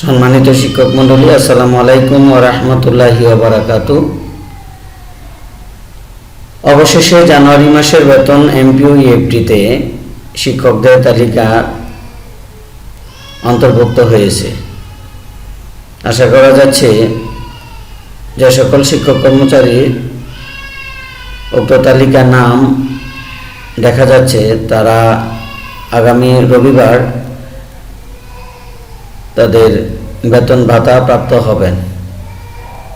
সম্মানিত শিক্ষক মণ্ডলী, আসসালামু আলাইকুম ও রহমতুল্লাহি বারাকাতু। অবশেষে জানুয়ারি মাসের বেতন এমপিও ইএফটিতে শিক্ষকদের তালিকা অন্তর্ভুক্ত হয়েছে। আশা করা যাচ্ছে যে সকল শিক্ষক কর্মচারী উক্ত তালিকার নাম দেখা যাচ্ছে। তারা আগামী রবিবার তাদের বেতন ভাতা প্রাপ্ত হবেন।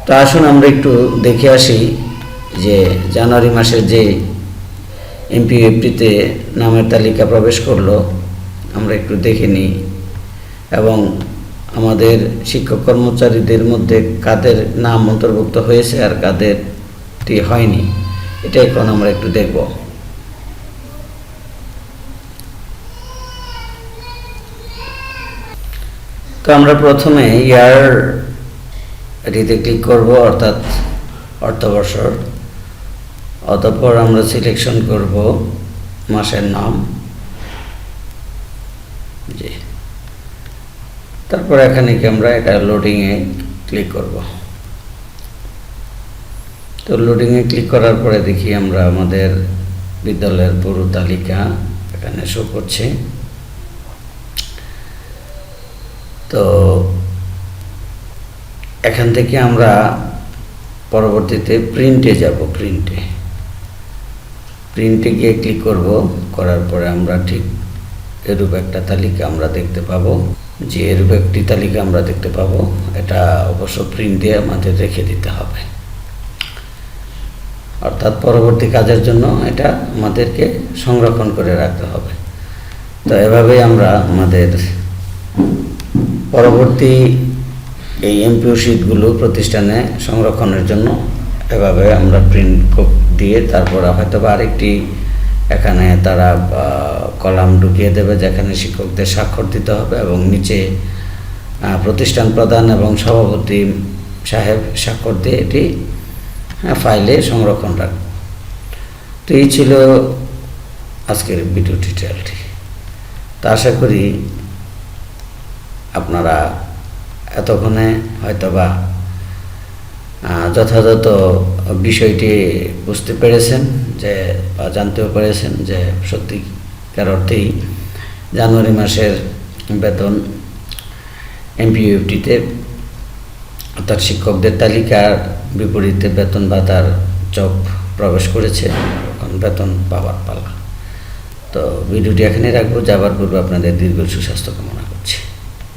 তো আসুন আমরা একটু দেখে আসি যে জানুয়ারি মাসের যে এমপি এমপিএফটিতে নামের তালিকা প্রবেশ করল, আমরা একটু দেখে নিই। এবং আমাদের শিক্ষক কর্মচারীদের মধ্যে কাদের নাম অন্তর্ভুক্ত হয়েছে আর কাদেরটি হয়নি, এটা এখন আমরা একটু দেখব। তো আমরা প্রথমে ইয়ার এটিতে ক্লিক করব, অর্থাৎ অর্থবর্ষর। অতঃপর আমরা সিলেকশন করব মাসের নাম। জি। তারপর এখানে কি আমরা এটা লোডিংয়ে ক্লিক করব। তো লোডিংয়ে ক্লিক করার পরে দেখি আমরা আমাদের বিদ্যালয়ের পুরো তালিকা এখানে শো করছে। তো এখান থেকে আমরা পরবর্তীতে প্রিন্টে যাব প্রিন্টে প্রিন্টে গিয়ে ক্লিক করব, করার পরে আমরা ঠিক এরূপ একটা তালিকা আমরা দেখতে পাবো। যে এরূপ একটি তালিকা আমরা দেখতে পাবো, এটা অবশ্য প্রিন্টে আমাদের রেখে দিতে হবে। অর্থাৎ পরবর্তী কাজের জন্য এটা আমাদেরকে সংরক্ষণ করে রাখতে হবে। তো এভাবেই আমরা আমাদের পরবর্তী এই এমপিও শিটগুলো প্রতিষ্ঠানে সংরক্ষণের জন্য এভাবে আমরা প্রিন্ট দিয়ে তারপর হয়তো বা আরেকটি এখানে তারা কলাম ঢুকিয়ে দেবে যেখানে শিক্ষকদের স্বাক্ষর দিতে হবে এবং নিচে প্রতিষ্ঠান প্রধান এবং সভাপতি সাহেব স্বাক্ষর দিয়ে এটি ফাইলে সংরক্ষণ রাখবে তো এই ছিল আজকের ভিডিও টিউটোরিয়ালটি তা আশা করি আপনারা এতক্ষণে হয়তোবা যথাযথ বিষয়টি বুঝতে পেরেছেন যে বা জানতেও পেরেছেন যে সত্যিকার অর্থেই জানুয়ারি মাসের বেতন এমপিইউটিতে অর্থাৎ শিক্ষকদের তালিকার বিপরীতে বেতন ভাতার চক প্রবেশ করেছে, এখন বেতন পাওয়ার পালা। তো ভিডিওটি এখানে রাখব, যাবার পূর্বে আপনাদের দীর্ঘ সুস্বাস্থ্য কামনা করি